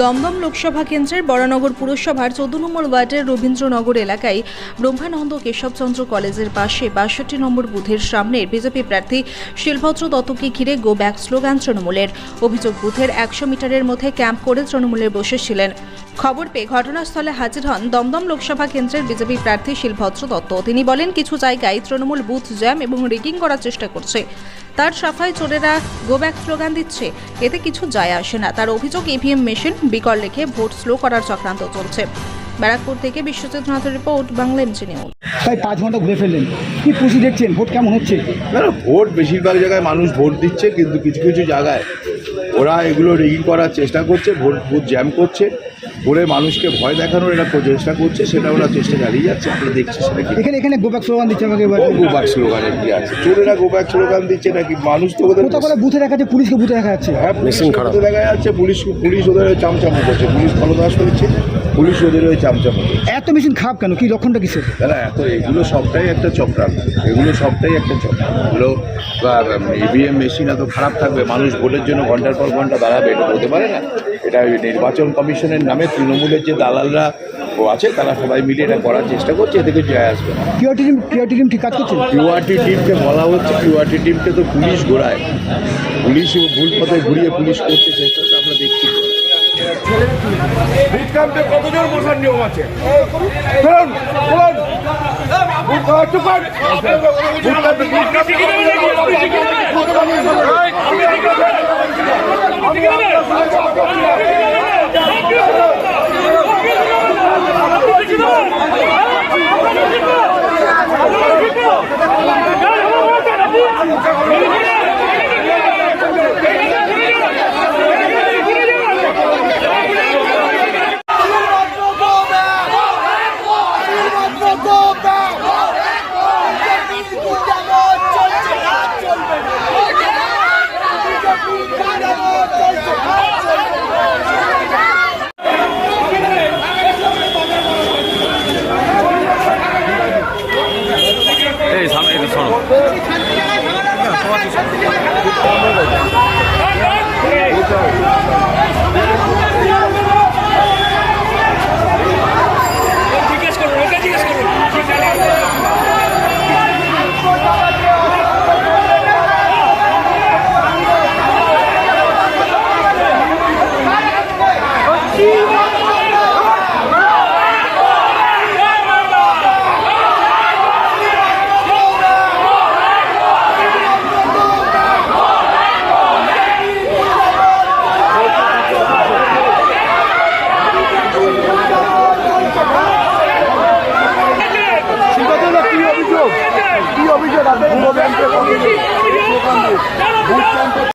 দমদম লোকসভা কেন্দ্রের বরানগর পুরসভার চোদ্দ নম্বর ওয়ার্ডের রবীন্দ্রনগর এলাকায় ব্রহ্মানন্দ কেশবচন্দ্র কলেজের পাশে বাষট্টি নম্বর বুথের সামনে বিজেপি প্রার্থী শিলভদ্র দত্তকে ঘিরে গো ব্যাক স্লোগান তৃণমূলের। অভিযোগ, বুথের একশো মিটারের মধ্যে ক্যাম্প করে তৃণমূলের বসেছিলেন খবর পেয়ে ঘটনাস্থলে হাজির হন দমদম লোকসভা কেন্দ্রের বিজেপি প্রার্থী শিলভদ্র দত্ত। তিনি বলেন, কিছু জায়গায় তৃণমূল বুথ জ্যাম এবং রিগিং করার চেষ্টা করছে। তার সাফাই চোরেরা গো ব্যাক স্লোগান দিচ্ছে। এতে কিছু যায় আসে না। তার অভিযোগ, ইভিএম মেশিন বিকল রেখে ভোট স্লো করার চক্রান্ত চলছে। ব্যারাকপুর থেকে বিশ্বজিৎ নাথের রিপোর্ট বাংলা এমসি নিউজ তাই পাঁচ ঘণ্টা ঘুরে ফেললেন। কি খুশি দেখছেন? ভোট কেমন হচ্ছে? না না, ভোট বেশিরভাগ জায়গায় মানুষ ভোট দিচ্ছে কিন্তু কিছু কিছু জায়গায় ওরা এগুলো রিগিং করার চেষ্টা করছে ভোট ভোট জ্যাম করছে। করে মানুষকে ভয় দেখানোর এরা প্রচেষ্টা করছে সেটা ওরা চেষ্টা চালিয়ে যাচ্ছে আমরা দেখছি সেটা কি। এখানে এখানে গোব্যাক স্লোগান দিচ্ছে আমাকে গোব্যাক স্লোগানে কি আছে? চোরেরা গোব্যাক স্লোগান দিচ্ছে নাকি? মানুষ তো ওদের কোথাও করে বুথে দেখা যাচ্ছে পুলিশকে বুথে দেখা যাচ্ছে হ্যাঁ মেশিন খারাপ। দেখা যাচ্ছে পুলিশ পুলিশ ওদের চামচাম চামচামো করছে পুলিশ ফলদাস করছে। পুলিশ ওদের হয়ে চামচামো এত মেশিন খারাপ কেন? কি লক্ষণটা কিসের? দাদা এত এগুলো সবটাই একটা চক্রান্ত। এগুলো সবটাই একটা চক্রান্ত। এগুলো ইভিএম মেশিন এত খারাপ থাকবে মানুষ ভোটের জন্য ঘণ্টার পর ঘণ্টা দাঁড়াবে এটা হতে পারে না। এটা নির্বাচন কমিশনের নামে তৃণমূলের যে দালালরা ও আছে তারা সবাই মিলে এটা করার চেষ্টা করছে এতে কিছু যায় আসবে কিউআরটি টিম কিউআরটি টিম ঠিক কাজ করছে? কিউআরটি টিমকে বলা হচ্ছে কিউআরটি টিমকে তো পুলিশ ঘোরায় পুলিশ ভুল পথে ঘুরিয়ে পুলিশ করছে চেষ্টা আমরা দেখছি। বুট ক্যাম্পে কতজন বসার নিয়ম আছে? ধরুন বলুন। চুপ Yeah. অভিযোগ আছে।